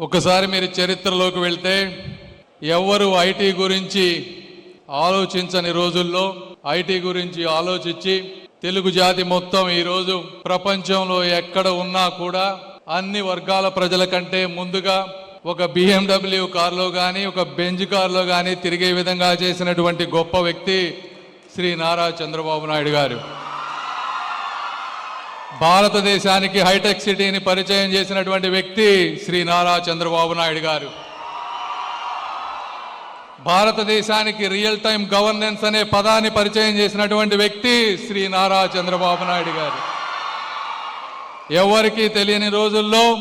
ఒకసారి మీరు చరిత్రలోకి వెళ్తే ఎవరు ఐటీ గురించి ఆలోచించని రోజుల్లో ఐటీ గురించి ఆలోచించి తెలుగు జాతి మొత్తం ఈరోజు ప్రపంచంలో ఎక్కడ ఉన్నా కూడా అన్ని వర్గాల ప్రజల కంటే ముందుగా ఒక బిఎండబ్ల్యూ కారులో కానీ ఒక బెంజ్ కారులో కానీ తిరిగే విధంగా చేసినటువంటి గొప్ప వ్యక్తి శ్రీ నారా చంద్రబాబు నాయుడు గారు. భారతదేశానికి హైటెక్ సిటీని పరిచయం చేసినటువంటి వ్యక్తి శ్రీ నారా చంద్రబాబు నాయుడు గారు. భారతదేశానికి రియల్ టైం గవర్నెన్స్ అనే పదాన్ని పరిచయం చేసినటువంటి వ్యక్తి శ్రీ నారా చంద్రబాబు నాయుడు గారు. ఎవరికీ తెలియని రోజుల్లో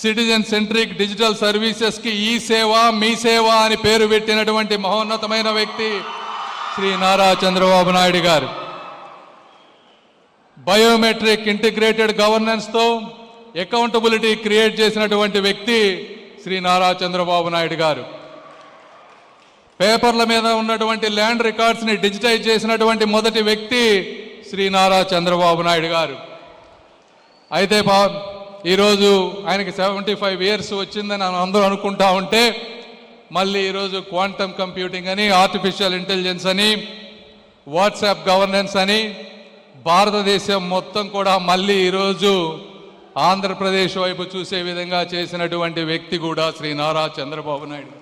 సిటిజన్ సెంట్రిక్ డిజిటల్ సర్వీసెస్కి ఈ సేవ మీ సేవ అని పేరు పెట్టినటువంటి మహోన్నతమైన వ్యక్తి శ్రీ నారా చంద్రబాబు నాయుడు గారు. బయోమెట్రిక్ ఇంటిగ్రేటెడ్ గవర్నెన్స్తో అకౌంటబిలిటీ క్రియేట్ చేసినటువంటి వ్యక్తి శ్రీ నారా చంద్రబాబు నాయుడు గారు. పేపర్ల మీద ఉన్నటువంటి ల్యాండ్ రికార్డ్స్ని డిజిటైజ్ చేసినటువంటి మొదటి వ్యక్తి శ్రీ నారా చంద్రబాబు నాయుడు గారు. అయితే బా ఈరోజు ఆయనకి సెవెంటీ ఫైవ్ ఇయర్స్ వచ్చిందని అందరూ అనుకుంటా ఉంటే మళ్ళీ ఈరోజు క్వాంటమ్ కంప్యూటింగ్ అని ఆర్టిఫిషియల్ ఇంటెలిజెన్స్ అని వాట్సాప్ గవర్నెన్స్ అని భారతదేశం మొత్తం కూడా మళ్ళీ ఈరోజు ఆంధ్రప్రదేశ్ వైపు చూసే విధంగా చేసినటువంటి వ్యక్తి కూడా శ్రీ నారా చంద్రబాబు నాయుడు.